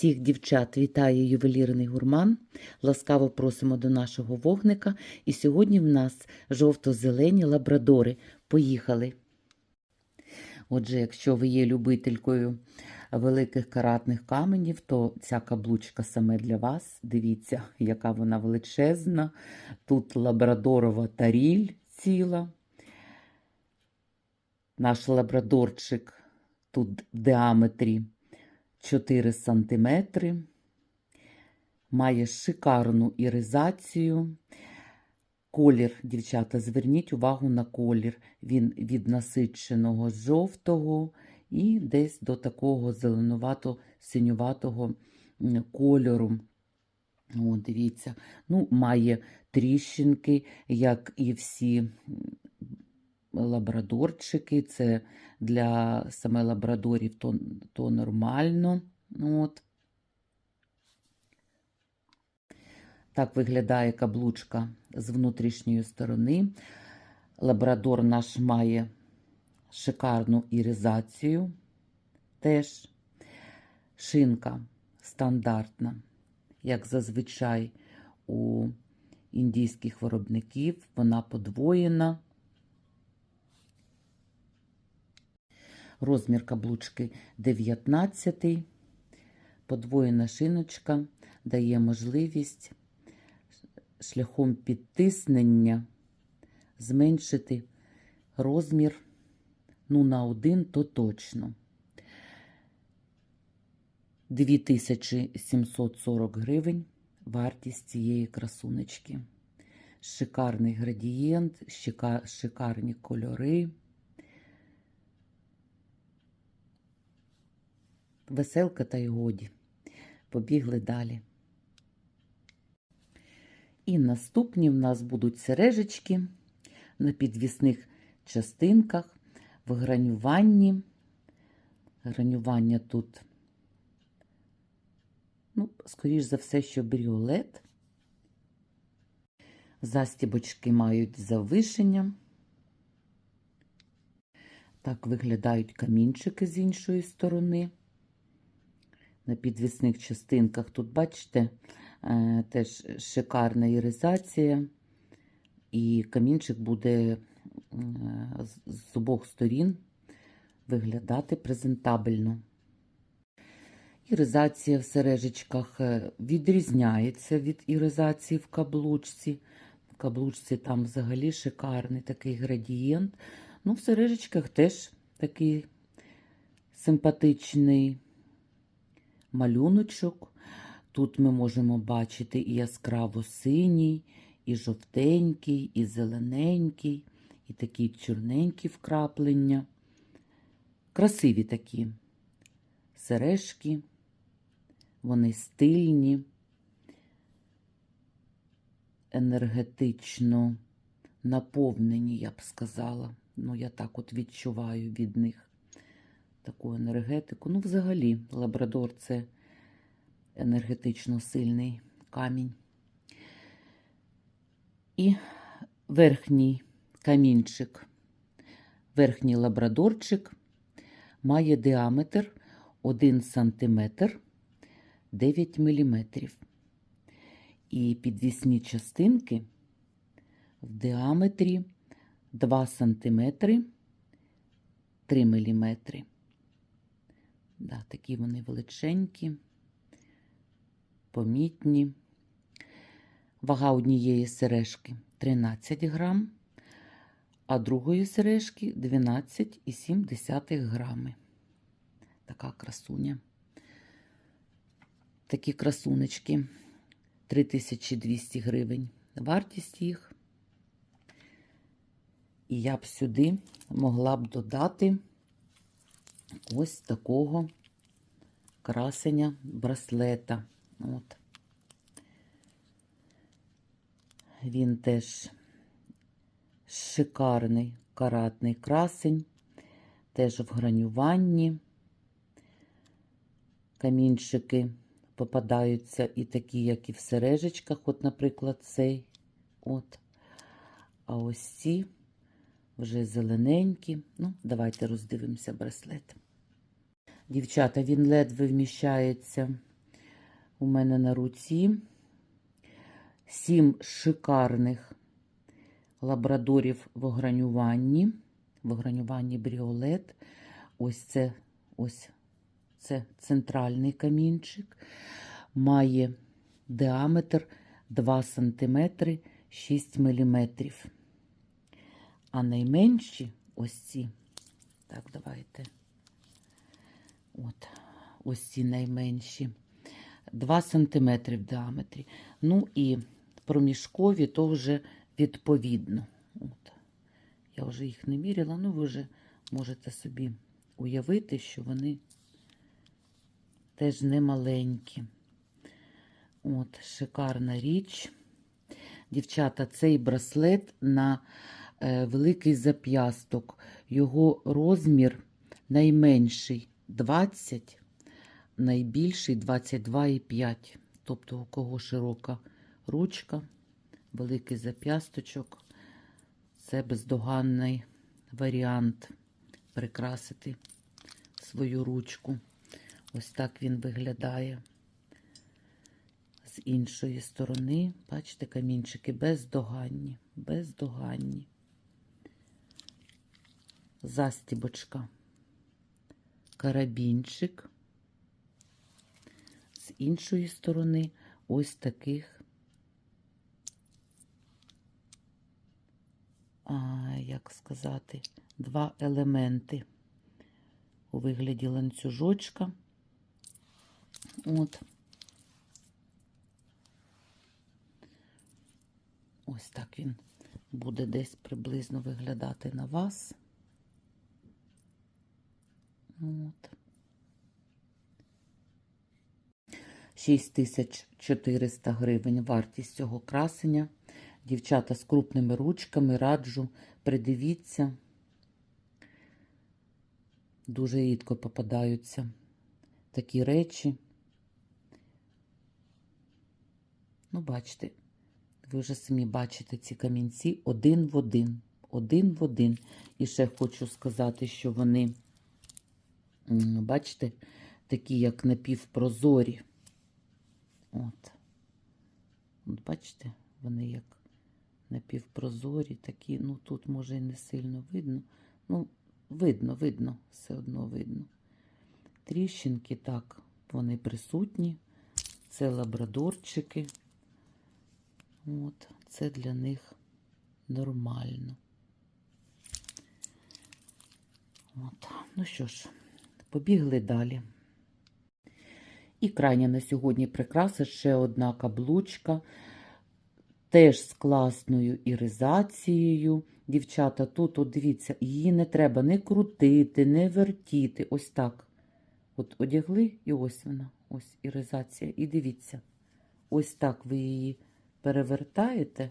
Всіх дівчат вітає ювелірний гурман. Ласкаво просимо до нашого вогника. І сьогодні в нас жовто-зелені лабрадори. Поїхали. Отже, якщо ви є любителькою великих каратних каменів, то ця каблучка саме для вас. Дивіться, яка вона величезна. Тут лабрадорова таріль ціла. Наш лабрадорчик тут в діаметрі 4 см. Має шикарну іризацію. Колір, дівчата, зверніть увагу на колір. Він від насиченого жовтого і десь до такого зеленувато-синюватого кольору. О, дивіться, ну, має тріщинки, як і всі лабрадорчики. Це для саме лабрадорів то, то нормально. От. Так виглядає каблучка з внутрішньої сторони. Лабрадор наш має шикарну іризацію. Теж шинка стандартна, як зазвичай у індійських виробників. Вона подвоєна. Розмір каблучки 19. Подвоєна шиночка дає можливість шляхом підтиснення зменшити розмір ну, на один, то точно. 2740 гривень вартість цієї красунечки. Шикарний градієнт, шика- шикарні кольори. Веселка та й годі. Побігли далі. І наступні в нас будуть сережечки на підвісних частинках в гранюванні. Гранювання тут, ну, скоріш за все, що бріолет. Застібочки мають завишення. Так виглядають камінчики з іншої сторони. На підвісних частинках тут, бачите, е, теж шикарна іризація, і камінчик буде е, з- обох сторін виглядати презентабельно. Іризація в сережечках е, відрізняється від іризації в каблучці. В каблучці там взагалі шикарний такий градієнт. Ну, в сережечках теж такий симпатичний малюночок. Тут ми можемо бачити і яскраво синій, і жовтенький, і зелененький, і такі чорненькі вкраплення. Красиві такі сережки, вони стильні, енергетично наповнені, я б сказала. Ну, я так от відчуваю від них таку енергетику. Ну, взагалі, лабрадор це енергетично сильний камінь. І верхній камінчик, верхній лабрадорчик має діаметр 1 см 9 мм. І підвісні частинки в діаметрі 2 см 3 мм. Да, такі вони величенькі, помітні. Вага однієї сережки 13 грам, а другої сережки 12,7 грами. Така красуня. Такі красунечки 3200 гривень. Вартість їх. І я б сюди могла б додати ось такого красення браслета. От. Він теж шикарний каратний красень, теж в гранюванні. Камінчики попадаються і такі, як і в сережечках, от, наприклад, цей. От. А ось ці вже зелененькі. Ну, давайте роздивимося браслет. Дівчата, він ледве вміщається у мене на руці сім шикарних лабрадорів в огранюванні. В огранюванні бріолет. Ось це ось це центральний камінчик. Має діаметр 2 см 6 мм. А найменші ось ці. Так, давайте. От, ось ці найменші. 2 см в діаметрі. Ну і проміжкові то вже відповідно. От. Я вже їх не міряла, ну ви вже можете собі уявити, що вони теж не маленькі. От, шикарна річ. Дівчата, цей браслет на великий зап'ясток. Його розмір найменший 20, найбільший 22,5. Тобто, у кого широка ручка, великий зап'ясточок. Це бездоганний варіант прикрасити свою ручку. Ось так він виглядає. З іншої сторони, бачите, камінчики бездоганні, бездоганні. Застібочка, карабінчик. З іншої сторони ось таких, а, як сказати, два елементи у вигляді ланцюжочка. От. Ось так він буде десь приблизно виглядати на вас. От. 6400 гривень вартість цього красення. Дівчата з крупними ручками раджу, придивіться. Дуже рідко попадаються такі речі. Ну, бачите, ви вже самі бачите ці камінці один в один. Один в один. І ще хочу сказати, що вони, бачите, такі, як напівпрозорі. От. От бачите, вони як напівпрозорі, такі, ну тут може і не сильно видно. Ну, видно, видно, все одно видно. Тріщинки, так, вони присутні. Це лабрадорчики. От, це для них нормально. От. Ну що ж, побігли далі. І крайня на сьогодні прикраса ще одна каблучка, теж з класною іризацією. Дівчата, тут, от дивіться, її не треба не крутити, не вертіти. Ось так. От одягли, і ось вона, ось іризація. І дивіться, ось так ви її перевертаєте.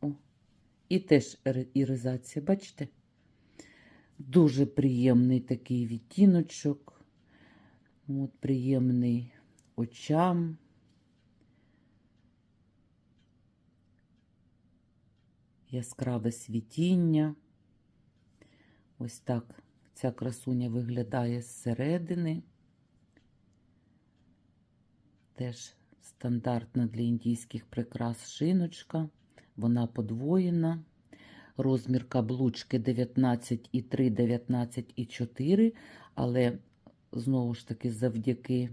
О, і теж іризація, бачите? Дуже приємний такий відтіночок. От, приємний очам. Яскраве світіння. Ось так ця красуня виглядає зсередини. Теж стандартна для індійських прикрас шиночка. Вона подвоєна. Розмір каблучки 19,3, 19,4, але знову ж таки, завдяки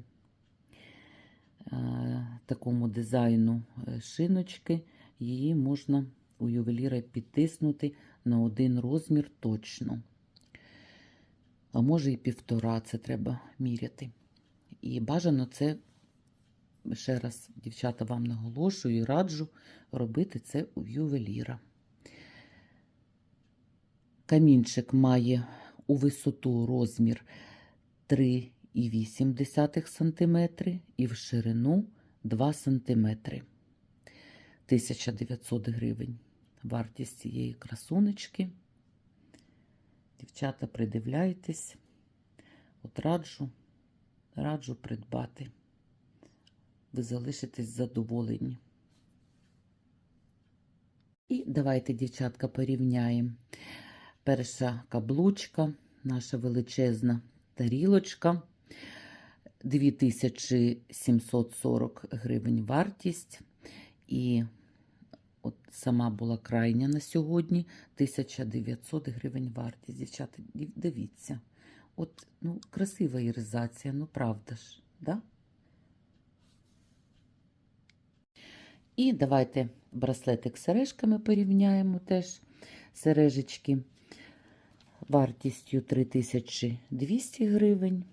е, такому дизайну е, шиночки, її можна у ювеліра підтиснути на один розмір точно. А може і півтора, це треба міряти. І бажано це, ще раз, дівчата, вам наголошую і раджу робити це у ювеліра. Камінчик має у висоту розмір 3,8 см і в ширину 2 см. 1900 гривень. Вартість цієї красунечки. Дівчата, придивляйтесь, от раджу, раджу придбати. Ви залишитесь задоволені. І давайте, дівчатка, порівняємо. Перша каблучка, наша величезна тарілочка. 2740 гривень вартість. І от сама була крайня на сьогодні 1900 гривень вартість. Дівчата, дивіться. От, ну, красива іризація, ну правда ж, да? І давайте браслетик з сережками порівняємо теж. Сережечки вартістю 3200 гривень.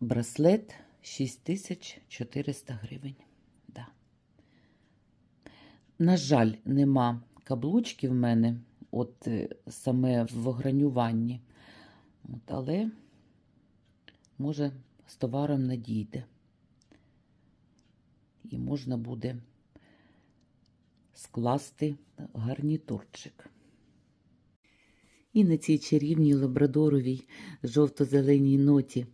Браслет 6400 гривень. Да. На жаль, нема каблучки в мене, от е, саме в огранюванні. От, але, може, з товаром надійде. І можна буде скласти гарнітурчик. І на цій чарівній лабрадоровій жовто-зеленій ноті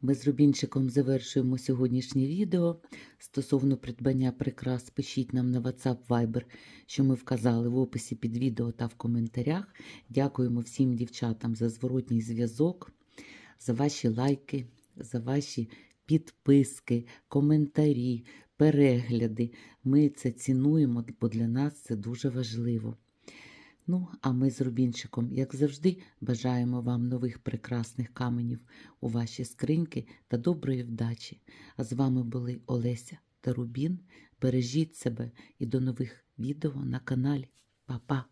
ми з Рубінчиком завершуємо сьогоднішнє відео. Стосовно придбання прикрас, пишіть нам на WhatsApp Viber, що ми вказали в описі під відео та в коментарях. Дякуємо всім дівчатам за зворотній зв'язок, за ваші лайки, за ваші підписки, коментарі, перегляди. Ми це цінуємо, бо для нас це дуже важливо. Ну, а ми з Рубінчиком, як завжди, бажаємо вам нових прекрасних каменів у ваші скриньки та доброї вдачі. А з вами були Олеся та Рубін. Бережіть себе і до нових відео на каналі. Па-па!